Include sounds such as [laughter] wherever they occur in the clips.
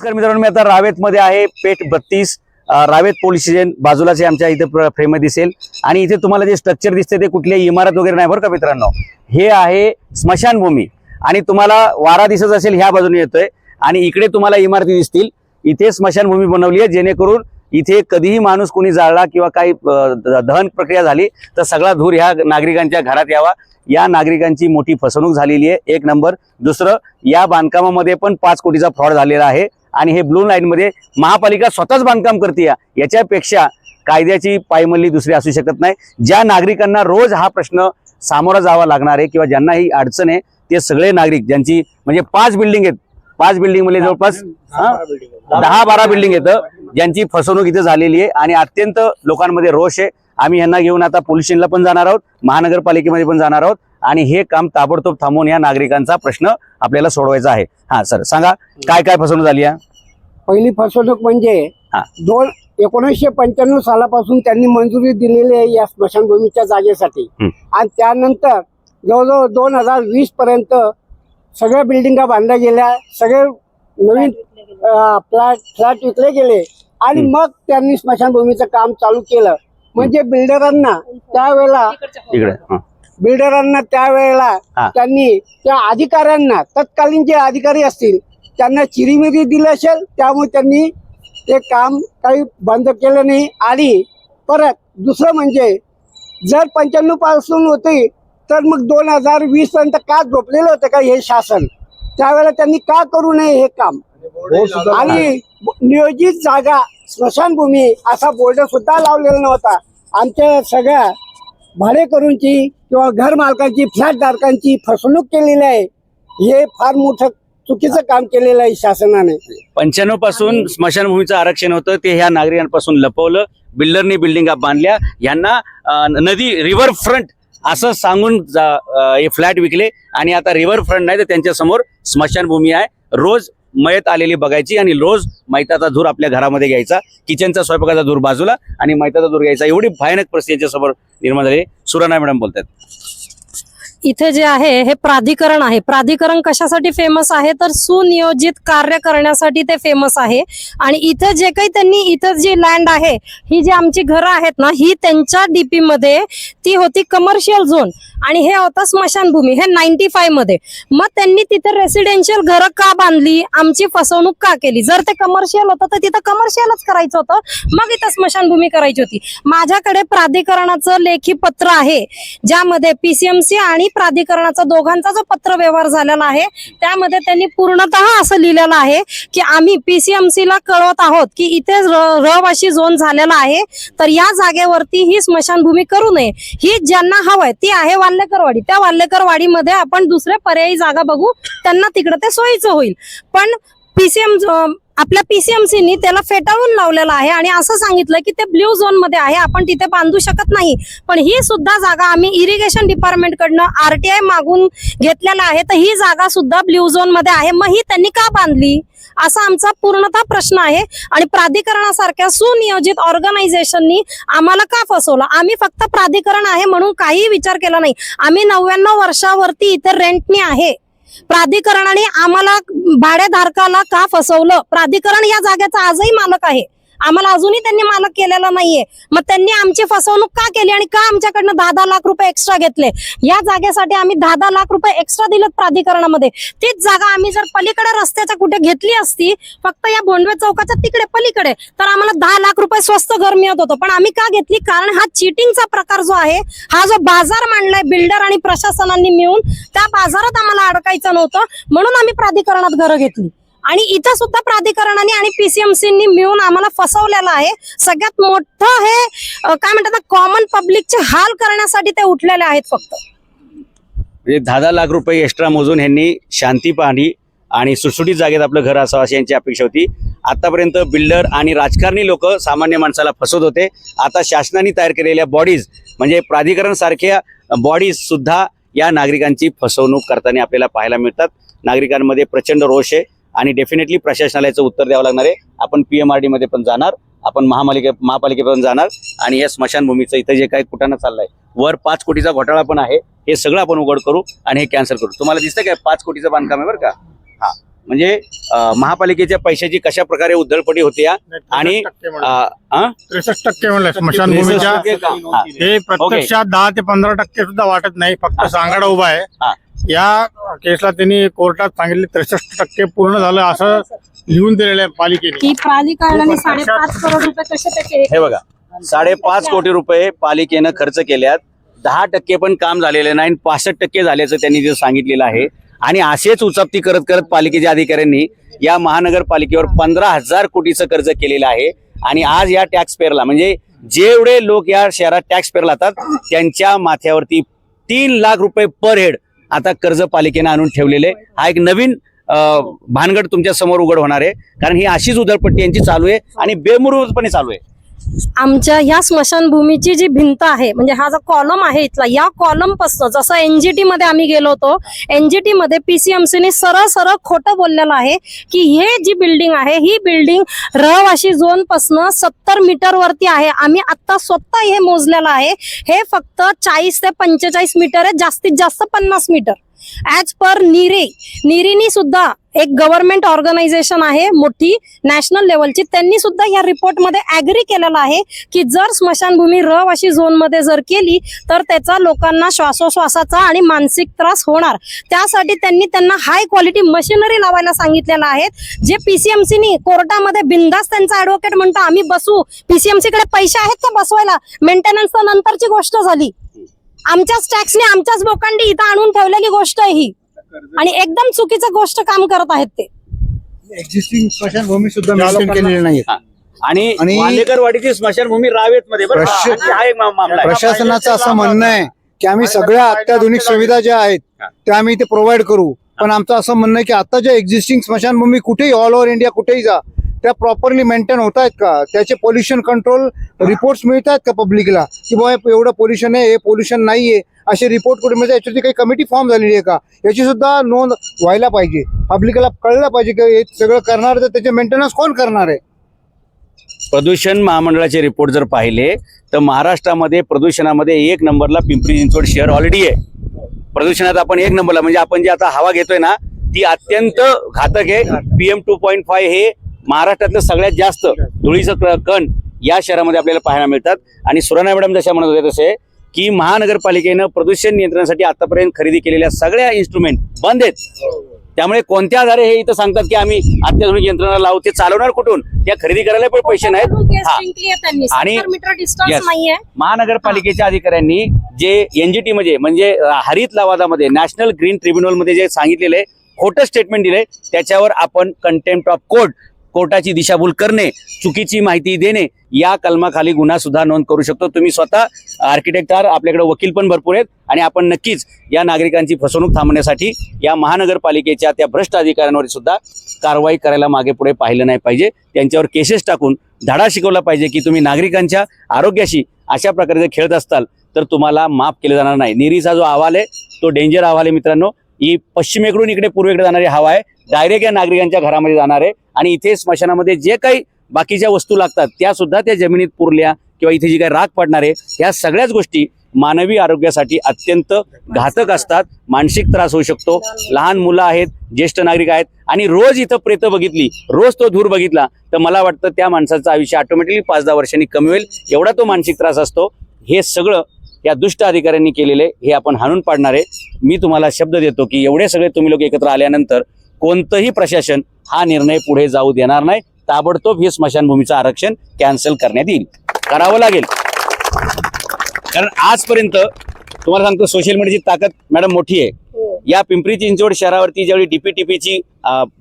नमस्कार मित्रांनो मी आता रावेतमध्ये आहे पेठ बत्तीस. रावेत पोलीस स्टेशन बाजूलाच आमच्या इथे फ्रेम दिसेल. आणि इथे तुम्हाला जे स्ट्रक्चर दिसते ते कुठलीही इमारत वगैरे नाही बरं का मित्रांनो? हे आहे स्मशानभूमी. आणि तुम्हाला वारा दिसत असेल ह्या बाजूने येतोय. आणि इकडे तुम्हाला इमारती दिसतील. इथे स्मशानभूमी बनवली आहे जेणेकरून इथे कधीही माणूस कोणी जाळला किंवा काही दहन प्रक्रिया झाली तर सगळा धूर ह्या नागरिकांच्या घरात यावा. या नागरिकांची मोठी फसवणूक झालेली आहे एक नंबर. दुसरं या बांधकामामध्ये पण पाच कोटीचा फ्रॉड झालेला आहे. आणि हे ब्लू लाईन मध्ये महापालिका स्वतःच बांधकाम करते याच्यापेक्षा कायद्याची पायमल्ली दुसरी असू शकत नाही. ज्या नागरिकांना रोज हा प्रश्न सामोरा जावा लागणार आहे किंवा ज्यांना ही अडचण आहे ते सगळे नागरिक ज्यांची म्हणजे पाच बिल्डिंग आहेत. पाच बिल्डिंगमध्ये जवळपास? दहा बारा बिल्डिंग येतं ज्यांची फसवणूक इथे झालेली आहे आणि अत्यंत लोकांमध्ये रोष आहे. आम्ही यांना घेऊन आता पोलीस स्टेशनला पण जाणार आहोत महानगरपालिकेमध्ये पण जाणार आहोत. आणि हे काम ताबडतोब थांबवून या नागरिकांचा प्रश्न आपल्याला सोडवायचा आहे हा सर सांगा काय काय फसवणूक झाली आहे पहिली फसवणूक म्हणजे. दोन एकोणीसशे पंच्याण्णव सालापासून त्यांनी मंजुरी दिलेली आहे या स्मशानभूमीच्या जागेसाठी. आणि त्यानंतर जवळजवळ दोन हजार वीस पर्यंत सगळ्या बिल्डिंगा बांधल्या गेल्या सगळे नवीन फ्लॅट फ्लॅट विकले गेले आणि. मग त्यांनी स्मशानभूमीचं काम चालू केलं म्हणजे बिल्डरांना त्यावेळेला इकडे. बिल्डरांना त्यावेळेला हा. त्यांनी त्या अधिकाऱ्यांना तत्कालीन जे अधिकारी असतील त्यांना चिरीमिरी दिली असेल त्यामुळे त्यांनी ते काम काही बंद केलं नाही. आणि परत दुसरं म्हणजे जर पंच्याण्णवपासून होते तर मग दोन हजार वीस पर्यंत का झोपलेलं होतं का हे शासन? त्यावेळेला त्यांनी का करू नये हे काम? आणि नियोजित जागा स्मशानभूमी असा बोर्ड सुद्धा लावलेला नव्हता. आमच्या सगळ्या भाडेकरूंची किंवा घर मालकांची फ्लॅट धारकांची फसवणूक केलेली आहे हे फार मोठं चुकीचं काम केलेलं आहे शासनाने. पंच्याण्णवपासून स्मशानभूमीचं आरक्षण होतं ते ह्या नागरिकांपासून लपवलं बिल्डरनी बिल्डिंगा बांधल्या यांना नदी रिव्हर फ्रंट असं सांगून जा- हे फ्लॅट विकले आणि आता रिव्हर फ्रंट नाही तर त्यांच्यासमोर स्मशानभूमी आहे. रोज मयत आलेली बघायची आणि रोज मैताचा धूर आपल्या घरामध्ये घ्यायचा. किचनचा स्वयंपाकाचा धूर बाजूला आणि मैताचा धूर घ्यायचा. एवढी भयानक परिस्थिती समोर निर्माण झाली सुराणा मॅडम बोलतात इथे जे आहे हे प्राधिकरण आहे. प्राधिकरण कशासाठी फेमस आहे? तर सुनियोजित कार्य करण्यासाठी ते फेमस आहे. आणि इथं जे काही त्यांनी इथं जी लँड आहे ही जी आमची घरं आहेत ना ही त्यांच्या डीपी मध्ये ती होती कमर्शियल झोन आणि हे होतं स्मशानभूमी हे नाईन्टी फायमध्ये. मग त्यांनी तिथे रेसिडेन्शियल घरं का बांधली? आमची फसवणूक का केली? जर ते कमर्शियल होतं तर तिथं कमर्शियलच करायचं होतं. मग इथं स्मशानभूमी करायची होती. माझ्याकडे प्राधिकरणाचं लेखी पत्र आहे ज्यामध्ये पीसीएमसी आणि प्राधिकरणाचा दोघांचा जो पत्र व्यवहार झालेला आहे त्यामध्ये त्यांनी पूर्णतः असं लिहिलेलं आहे की आम्ही पीसीएमसी ला कळवत आहोत की इथे रहवाशी झोन झालेला आहे तर या जागेवरती ही स्मशानभूमी करू नये. ही ज्यांना हवंय ती आहे वाल्लेकरवाडी त्या वाल्लेकरवाडीमध्ये आपण दुसरे पर्यायी जागा बघू त्यांना तिकडे ते सोयीचं होईल. पण पीसीएम आपल्या पीसीएमसीनी त्याला फेटाळून लावलेलं आहे आणि असं सांगितलं की ते ब्ल्यू झोनमध्ये आहे आपण तिथे बांधू शकत नाही. पण ही सुद्धा जागा आम्ही इरिगेशन डिपार्टमेंट कडनं आरटीआय मागून घेतलेला आहे. तर ही जागा सुद्धा ब्ल्यू झोनमध्ये आहे. मग ही त्यांनी का बांधली? असा आमचा पूर्णतः प्रश्न आहे. आणि प्राधिकरणासारख्या सुनियोजित ऑर्गनायझेशननी आम्हाला का फसवलं? आम्ही फक्त प्राधिकरण आहे म्हणून काही विचार केला नाही. आम्ही नव्याण्णव वर्षावरती इथे रेंटनी आहे. प्राधिकरणाने आम्हाला भाडेधारकाला का फसवलं? प्राधिकरण या जागेचा आजही मालक आहे. आम्हाला अजूनही त्यांनी मालक केलेला नाहीये. मग त्यांनी आमची फसवणूक का केली आणि का आमच्याकडनं दहा दहा लाख रुपये एक्स्ट्रा घेतले? या जागेसाठी आम्ही दहा दहा लाख रुपये एक्स्ट्रा दिलेत प्राधिकरणामध्ये. तीच जागा आम्ही जर पलीकडे रस्त्याच्या कुठे घेतली असती फक्त या भोंडवे चौकाच्या तिकडे पलीकडे तर आम्हाला दहा लाख रुपये स्वस्त घर मिळत होतं. पण आम्ही का घेतली? कारण हा चिटिंगचा प्रकार जो आहे हा जो बाजार मांडलाय बिल्डर आणि प्रशासनांनी मिळून त्या बाजारात आम्हाला अडकायचं नव्हतं. म्हणून आम्ही प्राधिकरणात घरं घेतली. आणि इथं सुद्धा प्राधिकरणाने आणि पीसीएमसीनी मिळून आम्हाला फसवलेलं आहे. सगळ्यात मोठं हे काय म्हणतात कॉमन पब्लिकचे हाल करण्यासाठी ते उठलेले आहेत फक्त. म्हणजे दहा दहा लाख रुपये एक्स्ट्रा मोजून यांनी शांती पाहणी आणि सुटसुटीत जागेत आपलं घर असावं अशी यांची अपेक्षा होती. आतापर्यंत बिल्डर आणि राजकारणी लोक सामान्य माणसाला फसवत होते. आता शासनाने तयार केलेल्या बॉडीज म्हणजे प्राधिकरण सारख्या बॉडीज सुद्धा या नागरिकांची फसवणूक करताना आपल्याला पाहायला मिळतात. नागरिकांमध्ये प्रचंड रोष आहे. आणि डेफिनेटली प्रशासनाला याचं उत्तर द्यावं लागणार आहे. आपण पी एम आरमध्ये पण जाणार आपण महापालिके महापालिकेपर्यंत जाणार आणि या स्मशानभूमीचं इथं जे काही कुठानं चाललंय वर पाच कोटीचा घोटाळा पण आहे हे सगळं आपण उघड करू आणि हे कॅन्सल करू. तुम्हाला दिसतं काय पाच कोटीचं बांधकाम आहे बरं का? हा. म्हणजे महापालिकेच्या पैशाची कशा प्रकारे उधळपटी होते आणि? त्रेसष्ट टक्के म्हणलं. स्मशानभूमीच्या हा. प्रत्यक्षात दहा ते पंधरा टक्के सुद्धा वाटत नाही. फक्त सांगाडा उभा हा. आहे या केसला त्यांनी कोर्टात सांगितले त्रेसष्ट टक्के पूर्ण झालं असं लिहून दिलेलं आहे पालिकेने. की प्राधिकरणाने साडेपाच करोड रुपये कसे ते केले? हे बघा साडेपाच कोटी रुपये पालिकेनं खर्च केल्यात. दहा टक्के पण काम झालेले नाही आणि पासष्ट टक्के झाल्याचं त्यांनी जे सांगितलेलं आहे. आणि असेच उचापती करत करत पालिकेच्या अधिकाऱ्यांनी या महानगरपालिकेवर पंधरा हजार कोटीचं कर्ज केलेलं आहे. आणि आज या टॅक्स पेअरला म्हणजे जेवढे लोक या शहरात टॅक्स पेअर लातात त्यांच्या माथ्यावरती तीन लाख रुपये पर हेड आता कर्ज पालिकेनं आणून ठेवलेले. हा एक नवीन भानगड तुमच्यासमोर उघड होणार आहे. कारण ही अशीच उधळपट्टी यांची चालू आहे आणि बेमुरपणे चालू आहे. आमच्या ह्या स्मशानभूमीची जी भिंत आहे म्हणजे हा जो कॉलम आहे इथला या कॉलमपासून जसं एनजीटी मध्ये आम्ही गेलो होतो एनजीटी मध्ये पीसीएमसीने सरळ सरळ खोटं बोललेलं आहे की हे जी बिल्डिंग आहे ही बिल्डिंग रहवाशी झोन पासन सत्तर मीटर वरती आहे. आम्ही आता स्वतः हे मोजलेलं आहे. हे फक्त चाळीस ते पंचेचाळीस मीटर आहे जास्तीत जास्त पन्नास मीटर ॲज पर निरे निरीनी सुद्धा एक गव्हर्नमेंट ऑर्गनायझेशन आहे मोठी नॅशनल लेवलची त्यांनी सुद्धा या रिपोर्टमध्ये ऍग्री केलेलं आहे की जर स्मशानभूमी रहवाशी झोनमध्ये जर केली तर त्याचा लोकांना श्वासोश्वासाचा आणि मानसिक त्रास होणार. त्यासाठी त्यांनी त्यांना हाय क्वालिटी मशिनरी लावायला सांगितलेलं आहे. जे पीसीएमसीनी कोर्टामध्ये बिंदास त्यांचा ॲडव्होकेट म्हणतो आम्ही बसू. पीसीएमसी कडे पैसे आहेत का बसवायला? मेंटेनन्स नंतरची गोष्ट झाली. आमच्याच टॅक्सने आमच्याच लोकांनी इथं आणून ठेवलेली गोष्ट आहे ही. आणि एकदम चुकीचं गोष्ट काम करत आहेत ते. एक्झिस्टिंग स्मशानभूमी सुद्धा केलेली नाही आणि आणि- वालेकर वाडीची स्मशानभूमी रावेत मध्ये. बरं का? प्रश- हा एक मा- मामला आहे. प्रशासनाचं असं म्हणणं आहे की आम्ही सगळ्या अत्याधुनिक सुविधा ज्या आहेत त्या आम्ही इथे प्रोव्हाइड करू. पण आमचं असं म्हणणं आहे की आता ज्या एक्झिस्टिंग स्मशानभूमी कुठेही ऑल ओव्हर इंडिया कुठेही जा त्या प्रॉपरली मेंटेन होत आहेत का? त्याचे पोल्युशन कंट्रोल रिपोर्ट्स मिळत आहेत का पब्लिकला की बाबा एवढं पोल्युशन आहे हे पोल्युशन नाहीये. असे रिपोर्ट कुठे म्हणजे याच्यावरती काही कमिटी फॉर्म झालेली आहे का? याची सुद्धा नोंद व्हायला पाहिजे. पब्लिकला कळलं पाहिजे की हे सगळं करणार तर त्याचे मेंटेनन्स कोण करणार आहे? प्रदूषण महामंडळाचे रिपोर्ट जर पाहिले तर महाराष्ट्रामध्ये प्रदूषणामध्ये एक नंबरला पिंपरी चिंचवड शहर ऑलरेडी आहे. प्रदूषणात आपण एक नंबरला म्हणजे आपण जी आता हवा घेतोय ना ती अत्यंत घातक आहे. पीएम टू पॉईंट फाय हे महाराष्ट्रातलं सगळ्यात जास्त धुळीचं कण या शहरामध्ये आपल्याला पाहायला मिळतात. आणि सुराणा मॅडम जशा म्हणत होते तसे की महानगरपालिकेनं प्रदूषण नियंत्रणासाठी आतापर्यंत खरेदी केलेल्या सगळ्या इन्स्ट्रुमेंट बंद आहेत. त्यामुळे कोणत्या आधारे हे इथं सांगतात की आम्ही अत्याधुनिक यंत्रणा लावू ते चालवणार कुठून? त्या खरेदी करायला पण पैसे नाहीत. आणि- महानगरपालिकेच्या अधिकाऱ्यांनी जे एनजीटी मध्ये म्हणजे हरित लवादामध्ये नॅशनल ग्रीन ट्रिब्युनलमध्ये जे सांगितलेले खोटं स्टेटमेंट दिले त्याच्यावर आपण कंटेम्प्ट ऑफ कोर्ट कोर्टाची दिशाभूल करणे चुकीची माहिती देणे या कलमाखाली गुन्हा सुद्धा नोंद करू शकतो. तुम्ही स्वतः आर्किटेक्ट आहात आपल्याकडे वकील पण भरपूर आहेत आणि आपण नक्कीच या नागरिकांची फसवणूक थांबण्यासाठी या महानगरपालिकेच्या त्या भ्रष्ट अधिकाऱ्यांवर सुद्धा कारवाई करायला मागे पुढे पाहिलं नाही पाहिजे. त्यांच्यावर केसेस टाकून धडा शिकवला पाहिजे की तुम्ही नागरिकांच्या आरोग्याशी अशा प्रकारे जर खेळत असताल तर तुम्हाला माफ केलं जाणार नाही. निरीचा जो अहवाल आहे तो डेंजर अहवाल आहे मित्रांनो. ही पश्चिमेकडून इकडे पूर्वेकडे जाणारी हवा आहे. डायरेक्ट या नागरिकांच्या घरामध्ये जाणार आहे. आणि इथे स्मशानामध्ये जे काही बाकीच्या वस्तू लागतात त्या सुद्धा त्या जमिनीत पुरल्या किंवा इथे जी काही राख पडणार आहे ह्या सगळ्याच गोष्टी मानवी आरोग्यासाठी अत्यंत घातक असतात. मानसिक त्रास होऊ शकतो. लहान मुलं आहेत ज्येष्ठ नागरिक आहेत आणि रोज इथं प्रेत बघितली रोज तो धूर बघितला तर मला वाटतं त्या माणसाचं आयुष्य ऑटोमॅटिकली पाच दहा वर्षांनी कमी होईल. एवढा तो मानसिक त्रास असतो. हे सगळं या दुष्ट अधिकाऱ्यांनी केलेले हे आपण हाणून पाडणार आहे. मी तुम्हाला शब्द देतो की एवढे सगळे तुम्ही लोक एकत्र आल्यानंतर कोणतंही प्रशासन हा निर्णय पुढे जाऊ देणार नाही. ताबडतोब हे स्मशानभूमीचं आरक्षण कॅन्सल करण्यात येईल. करावं लागेल. कारण आजपर्यंत तुम्हाला सांगतो सोशल मीडियाची ताकद मॅडम मोठी आहे. या पिंपरी चिंचवड शहरावरती ज्यावेळी डीपीटीपीची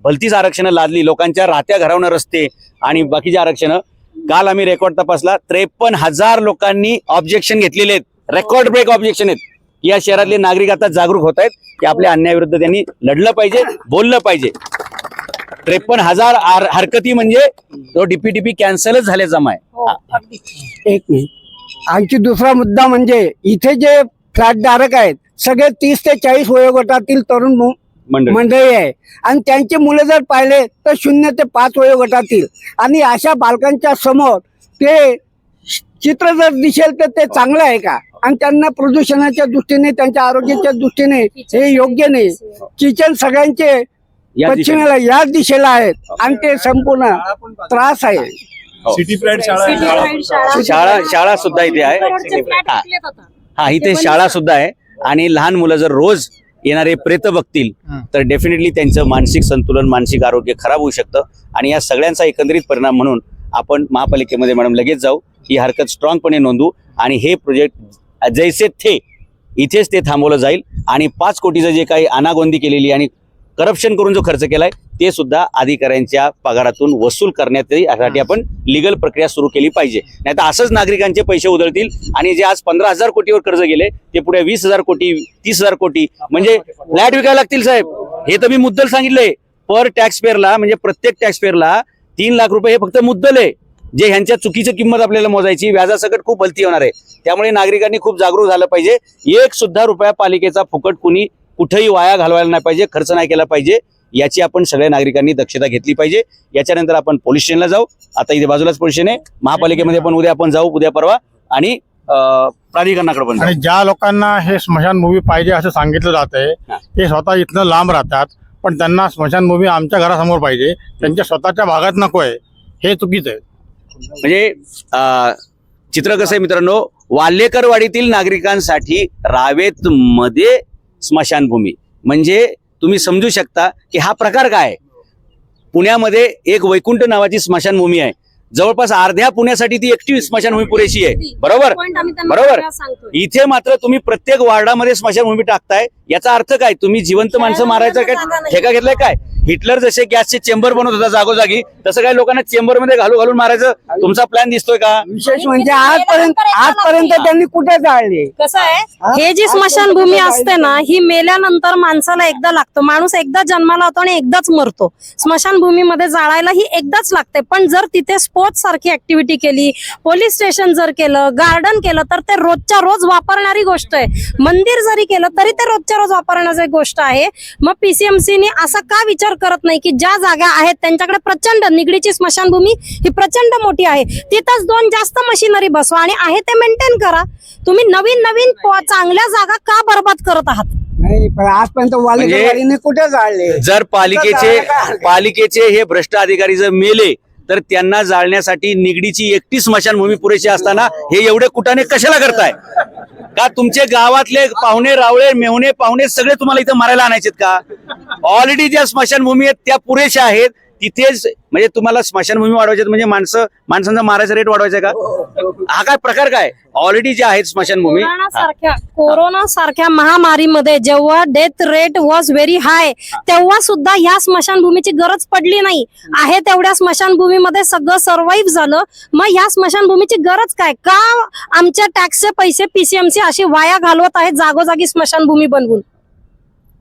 भलतीच आरक्षणं लादली लोकांच्या राहत्या घरावनं रस्ते आणि बाकीची आरक्षणं काल आम्ही रेकॉर्ड तपासला त्रेपन्न हजार लोकांनी ऑब्जेक्शन घेतलेले आहेत. रेकॉर्ड ब्रेक ऑब्जेक्शन आहेत. या शहरातले नागरिक आता जागरूक होत आहेत की आपल्या अन्यायाविरुद्ध त्यांनी लढलं पाहिजे बोललं पाहिजे. त्रेपन्न हजार आर- हरकती म्हणजे तो डीपीटीपी कॅन्सलच झाल्याचा माय. हो, एक मिनिट. आणखी दुसरा मुद्दा म्हणजे इथे जे फ्लॅट धारक आहेत सगळे तीस ते चाळीस वयोगटातील तरुण मंडळी आहे. आणि त्यांचे मुलं जर पाहिले तर शून्य ते पाच वयोगटातील. आणि अशा बालकांच्या समोर ते चित्र जर दिसेल तर ते चांगलं आहे का? आणि त्यांना प्रदूषणाच्या दृष्टीने त्यांच्या आरोग्याच्या दृष्टीने हे योग्य नाही. किचन सगळ्यांचे. पश्चिमेला याच दिशेला आहेत आणि ते संपूर्ण त्रास आहे. सिटी प्राईड शाळा आहे. शाळा शाळा. सुद्धा इथे आहे. हा. हा इथे शाळा सुद्धा आहे. आणि लहान मुलं जर रोज येणारे प्रेत बघतील तर डेफिनेटली त्यांचं मानसिक संतुलन मानसिक आरोग्य खराब होऊ शकतं. आणि या सगळ्यांचा एकंदरीत परिणाम म्हणून आपण महापालिकेमध्ये मॅडम लगेच जाऊ. ही हरकत स्ट्रॉंगपणे नोंदवू. आणि हे प्रोजेक्ट जैसे थे इथेच ते थांबवलं जाईल. आणि पाच कोटीचं जे काही अनागोंदी केलेली आणि करप्शन करून जो खर्च केलाय ते सुद्धा अधिकाऱ्यांच्या पगारातून वसूल करण्यात यासाठी आपण लिगल प्रक्रिया सुरू केली पाहिजे. नाही तर असंच नागरिकांचे पैसे उधळतील आणि जे आज पंधरा हजार कोटीवर कर्ज गेले ते पुढे वीस हजार कोटी तीस हजार कोटी म्हणजे फ्लॅट विकायला लागतील साहेब. हे तर मी मुद्दल सांगितलंय. पर टॅक्स पेअरला म्हणजे प्रत्येक टॅक्स पेअरला तीन लाख रुपये हे फक्त मुद्दल आहे. जे ह्यांच्या चुकीची किंमत आपल्याला मोजायची व्याजासकट खूप भलती होणार आहे. त्यामुळे नागरिकांनी खूप जागरूक झालं पाहिजे. एक सुद्धा रुपया पालिकेचा फुकट कुणी कुठेही वाया घालवायला नाही पाहिजे खर्च नाही केला पाहिजे याची आपण सगळ्या नागरिकांनी दक्षता घेतली पाहिजे. याच्यानंतर आपण पोलीस स्टेशनला जाऊ. आता इथे बाजूलाच पोलीस स्टेशन आहे. महापालिकेमध्ये पण उद्या आपण जाऊ उद्या परवा. आणि प्राधिकरणाकडे पण. आणि ज्या लोकांना हे स्मशानभूमी पाहिजे असं सांगितलं जात आहे. ते स्वतः इथनं लांब राहतात. पण त्यांना स्मशानभूमी आमच्या घरासमोर पाहिजे. त्यांच्या स्वतःच्या भागात नको आहे. हे चुकीचं आहे. म्हणजे चित्र कसं आहे मित्रांनो? वाल्हेकरवाडीतील नागरिकांसाठी रावेत मध्ये स्मशानभूमी. म्हणजे तुम्ही समजू शकता की हा प्रकार काय आहे? पुण्यामध्ये एक वैकुंठ नावाची स्मशानभूमी आहे. जवळपास अर्ध्या पुण्यासाठी ती एकटी स्मशानभूमी पुरेशी आहे. बरोबर? बरोबर. इथे मात्र तुम्ही प्रत्येक वार्डामध्ये स्मशानभूमी टाकताय. याचा अर्थ काय? तुम्ही जिवंत माणसं मारायचं काय? ठेका घेतलाय काय? हिटलर जसे गॅसचे चेंबर बनवत होता जागोजागी तसं काय लोकांना चेंबरमध्ये घालू घालून मारायचं तुमचा प्लॅन दिसतोय का? विशेष म्हणजे आजपर्यंत आजपर्यंत त्यांनी कुठे जाळले? कसं आहे? हे? जी स्मशानभूमी असते ना ही मेल्यानंतर माणसाला एकदा लागतो. माणूस एकदा जन्माला होतो आणि एकदाच मरतो. स्मशानभूमीमध्ये जाळायला ही एकदाच लागते. पण जर तिथे स्पोर्ट्स सारखी ऍक्टिव्हिटी केली पोलीस स्टेशन जर केलं गार्डन केलं तर ते रोजच्या रोज वापरणारी गोष्ट आहे. मंदिर जरी केलं तरी ते रोजच्या रोज वापरण्याची गोष्ट आहे. मग पीसीएमसीने असा का विचार करत नाही की ज्या जागा आहेत त्यांच्याकडे प्रचंड निगडीची स्मशानभूमी ही प्रचंड मोठी आहे. तिथंच दोन जास्त मशिनरी बसवा आणि आहे ते मेंटेन करा. तुम्ही नवीन नवीन चांगल्या जागा का बर्बाद करत आहात? नाही पण आजपर्यंत वालेकरवाडीने कुठे जाळले? जर पालिकेचे पालिकेचे हे भ्रष्ट अधिकारी जर मेले तर त्यांना जाळण्यासाठी निगडीची एकटी स्मशानभूमी पुरेशी असताना हे एवढे कुटाने कशाला करताय? का तुमचे गावातले पाहुणे रावळे मेहुणे पाहुणे सगळे तुम्हाला इथं मारायला आणायचेत का? ऑलरेडी ज्या स्मशानभूमी आहेत त्या पुरेशा आहेत. तिथेच म्हणजे तुम्हाला स्मशानभूमी वाढवायच्यात म्हणजे माणसं माणसांचा मारायचा रेट वाढवायचा का? हा काय प्रकार काय? ऑलरेडी जे आहेत स्मशानभूमी कोरोना सारख्या कोरोना सारख्या महामारीमध्ये जेव्हा death rate was very high तेव्हा सुद्धा ह्या स्मशानभूमीची गरज पडली नाही. आहे तेवढ्या स्मशानभूमीमध्ये सगळं सर्वाईव्ह झालं. मग ह्या स्मशानभूमीची गरज काय? का आमच्या टॅक्सचे पैसे पीसीएमसी अशी वाया घालवत आहेत जागोजागी स्मशानभूमी बनवून?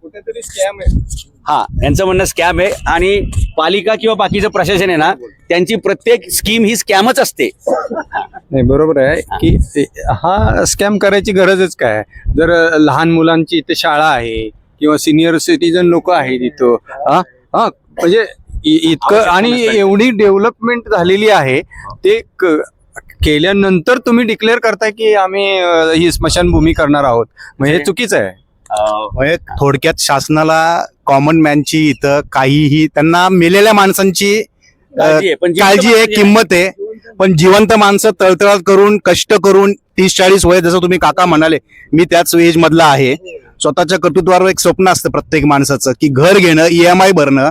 कुठेतरी स्कॅम आहे. हा यांचं म्हणणं स्कॅम आहे. आणि पालिका किंवा बाकीचं प्रशासन आहे ना त्यांची प्रत्येक स्कीम ही स्कॅमच असते. नाही बरोबर आहे की हा स्कॅम करायची गरजच काय जर लहान मुलांची इथे शाळा आहे किंवा सिनियर सिटीजन लोक आहेत इथं हा? हा म्हणजे इतकं आणि. एवढी डेव्हलपमेंट झालेली आहे ते केल्यानंतर तुम्ही डिक्लेअर करताय की आम्ही ही स्मशानभूमी करणार आहोत. मग हे चुकीचं आहे. म्हणजे थोडक्यात शासनाला कॉमन मॅनची इथं काहीही त्यांना मेलेल्या माणसांची काळजी आहे, किंमत आहे. पण जिवंत माणसं तळतळात करून कष्ट करून तीस चाळीस वय जसं तुम्ही काका म्हणाले मी त्याच एज मधला आहे. स्वतःच्या कर्तृत्वावर एक स्वप्न असतं प्रत्येक माणसाचं की घर घेणं ईएमआय भरणं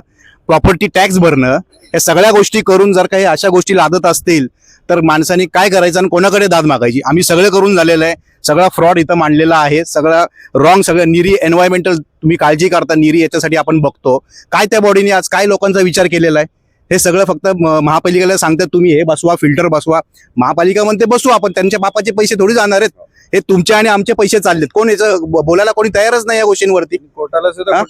प्रॉपर्टी टॅक्स भरणं या सगळ्या गोष्टी करून जर काही अशा गोष्टी लादत असतील तर माणसाने काय करायचं आणि कोणाकडे दाद मागायची? आम्ही सगळं करून झालेलं आहे. सगळा फ्रॉड इथं मांडलेला आहे सगळं रॉंग सगळं निरी एन्व्हायरमेंटल तुम्ही काळजी करता निरी याच्यासाठी आपण बघतो. काय त्या बॉडीने आज काय लोकांचा विचार केलेला आहे? हे सगळं फक्त महापालिकेला सांगतात तुम्ही हे बसवा फिल्टर बसवा. महापालिका म्हणते बसू आपण त्यांच्या बापाचे पैसे थोडी जाणार आहेत. हे तुमचे आणि आमचे पैसे चाललेत. कोण याचं बोलायला कोणी तयारच नाही या गोष्टींवरती. कोर्टाला सुद्धा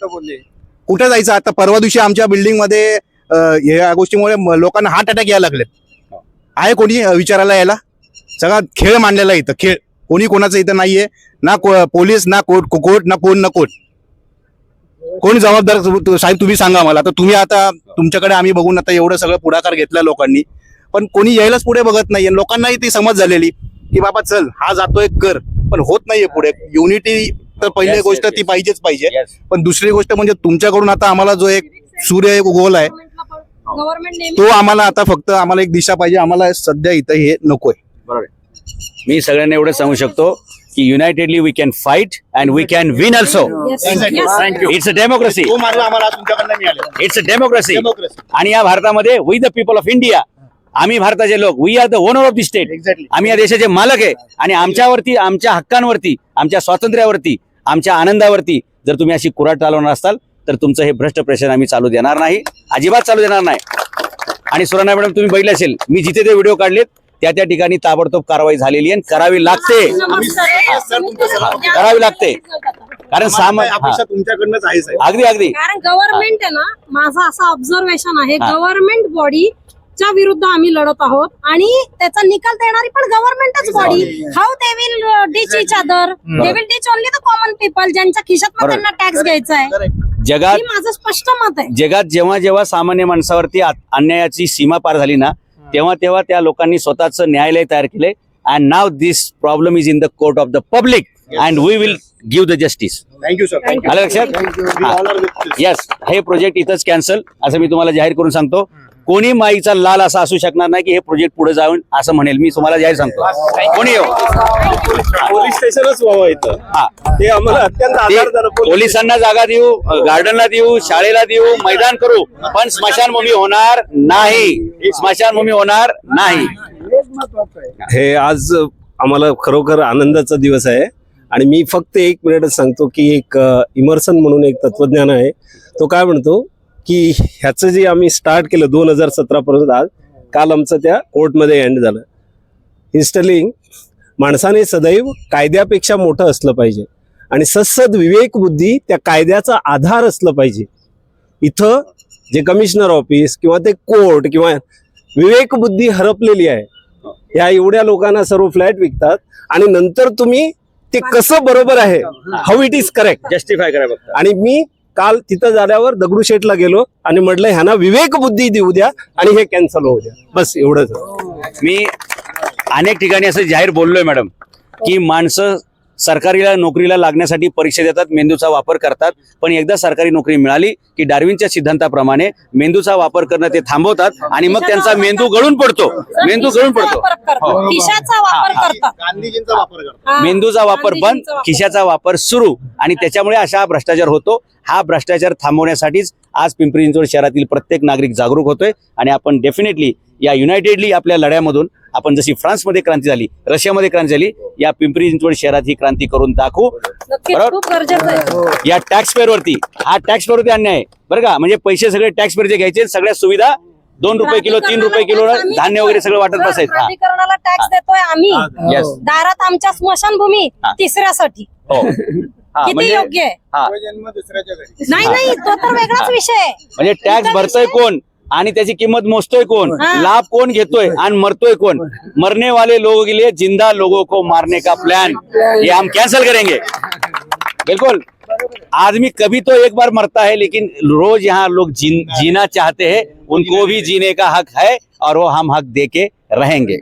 कुठं जायचं? आता परवा दिवशी आमच्या बिल्डिंगमध्ये अं, या गोष्टीमुळे लोकांना हार्ट अटॅक यायला लागलेत. आहे कोणी विचारायला यायला? सगळा खेळ मांडलेला इथं खेळ. कोणी कोणाचं इथं नाहीये ना को- पोलीस ना कोर्ट कोर्ट ना कोण ना कोर्ट. कोण जबाबदार? तु- साहेब तुम्ही सांगा मला. तर तुम्ही आता तुमच्याकडे आम्ही बघून आता एवढं सगळं पुढाकार घेतला लोकांनी. पण कोणी यायलाच पुढे बघत नाहीये. लोकांनाही ती समज झालेली की बाबा चल हा जातोय कर. पण होत नाहीये पुढे. युनिटी तर पहिली Yes, गोष्ट yes, ती. पाहिजेच पाहिजे. Yes. पण दुसरी गोष्ट म्हणजे तुमच्याकडून आता आम्हाला जो एक सूर्य उगवला आहे गव्हर्नमेंट तो आम्हाला आता फक्त आम्हाला एक दिशा पाहिजे. आम्हाला सध्या इथं हे नकोय. बरोबर. आहे. मी सगळ्यांना एवढं सांगू शकतो की unitedly we can fight and we can win also it's a democracy it's a democracy आणि या भारतामध्ये we the people of India आम्ही भारताचे लोक we are the owner of the state आम्ही या देशाचे मालक आहे. आणि आमच्यावरती आमच्या हक्कांवरती आमच्या स्वातंत्र्यावरती आमच्या आनंदावरती जर तुम्ही अशी कुराट चालवणार असाल तर तुमचं हे भ्रष्ट प्रेशर आम्ही चालू देणार नाही. अजिबात चालू देणार नाही. आणि सुराणा मॅडम तुम्ही बघितले असेल मी जिथे ते व्हिडिओ काढलेत. त्या त्या ठिकाणी ताबडतोब कारवाई झालेली आहे आणि करावी लागते. करावी लागते. कारण तुमच्याकडनंच आहे. अगदी अगदी. कारण गव्हर्नमेंट आहे ना माझं असं ऑब्झर्वेशन आहे हा. गव्हर्नमेंट बॉडीच्या विरुद्ध आम्ही लढत आहोत आणि त्याचा निकाल देणारी पण गव्हर्नमेंटच body how they will ditch each other they will ditch only the common people ज्यांच्या खिशात. त्यांना टॅक्स घ्यायचा आहे. जगात हे माझं स्पष्ट मत आहे. जगात जेव्हा जेव्हा सामान्य माणसावरती अन्यायाची सीमा पार झाली ना तेव्हा तेव्हा त्या लोकांनी स्वतःच न्यायालय तयार केले and now this problem is in the court of the public and we will give the justice thank you sir thank you आलं लक्षात? येस हे प्रोजेक्ट इथंच कॅन्सल असं मी तुम्हाला जाहीर करून सांगतो. कोणी माईचा लाल असा असू शकणार नाही की हे प्रोजेक्ट पुढे जाऊन असं म्हणेल. मी तुम्हाला जाहीर सांगतो. कोणी येऊ? पोलीस स्टेशनच व्हावं इथं. हा. ते आम्हाला अत्यंत पोलिसांना जागा देऊ गार्डनला देऊ शाळेला देऊ मैदान करू पण स्मशानभूमी होणार नाही. स्मशानभूमी होणार नाही. हेच महत्वाचं आहे हे आज आम्हाला खरोखर आनंदाचा दिवस आहे. आणि मी फक्त एक मिनिटच सांगतो की एक इमर्सन म्हणून एक तत्वज्ञान आहे. तो काय म्हणतो? की ह्याचं जे आम्ही स्टार्ट केलं दोन हजार सतरा पर्यंत आज काल आमचं त्या कोर्टमध्ये एंड झालं. इन्स्टलिंग माणसाने सदैव कायद्यापेक्षा मोठं असलं पाहिजे. आणि सत्सद विवेक बुद्धी त्या कायद्याचा आधार असलं पाहिजे. इथं जे कमिशनर ऑफिस किंवा ते कोर्ट किंवा विवेक बुद्धी हरपलेली आहे या एवढ्या लोकांना सर्व फ्लॅट विकतात आणि नंतर तुम्ही ते कसं बरोबर आहे how it is correct justify करा आणि मी काल तिथं झाल्यावर दगडूशेठला गेलो आणि म्हटलं ह्यांना विवेक बुद्धी देऊ द्या आणि हे कॅन्सल होऊ द्या. बस एवढंच. मी अनेक ठिकाणी असं जाहीर बोललोय मॅडम की माणसं सरकारीला नोकरीला लागण्यासाठी परीक्षा देतात मेंदूचा वापर करतात. पण एकदा सरकारी नोकरी मिळाली की डार्विनच्या सिद्धांताप्रमाणे मेंदूचा वापर करणं ते थांबवतात आणि मग त्यांचा मेंदू गळून पडतो. मेंदू गळून पडतो. हो. खिशाचा वापर करतात. गांधीजींचा वापर करतो. मेंदूचा वापर बंद. खिशाचा वापर सुरू. आणि त्याच्यामुळे अशा भ्रष्टाचार होतो. हा भ्रष्टाचार थांबवण्यासाठीच आज पिंपरी चिंचवड शहरातील प्रत्येक नागरिक जागरूक होतोय. आणि आपण डेफिनेटली या युनायटेडली आपल्या लढ्यामधून आपण जशी फ्रान्समध्ये क्रांती झाली रशियामध्ये क्रांती झाली या पिंपरी चिंचवड शहरात ही क्रांती करून दाखवू. बरोबर? खूप गरजेचं आहे. या टॅक्स पेअर वरती हा टॅक्स पेअर वरती अन्याय आहे. बरं का? म्हणजे पैसे सगळे टॅक्स पेअरचे घ्यायचे सगळ्या सुविधा दोन रुपये किलो तीन रुपये किलो धान्य वगैरे सगळं वाटत बसायचं. हा. टॅक्स देतोय आम्ही. दारात आमच्या स्मशानभूमी हा. तिसऱ्यासाठी. हो. [laughs] हा, किती म्हणजे योग्य आहे? हा. जन्म दुसऱ्याच्या घरी. नाही नाही तो तर वेगळाच विषय आहे. म्हणजे टॅक्स भरतोय कोण? आणि त्याची किंमत मोजतोय कोण? लाभ कोण घेतोय आणि मरतोय कोण? मरने वाले लोगों के लिए ज़िंदा लोगों को मारने का प्लान ये हम कैंसिल करेंगे. बिल्कुल. आदमी कभी तो एक बार मरता है लेकिन रोज यहाँ लोग जीन, जीना चाहते हैं उनको भी जीने का हक है और वो हम हक दे के रहेंगे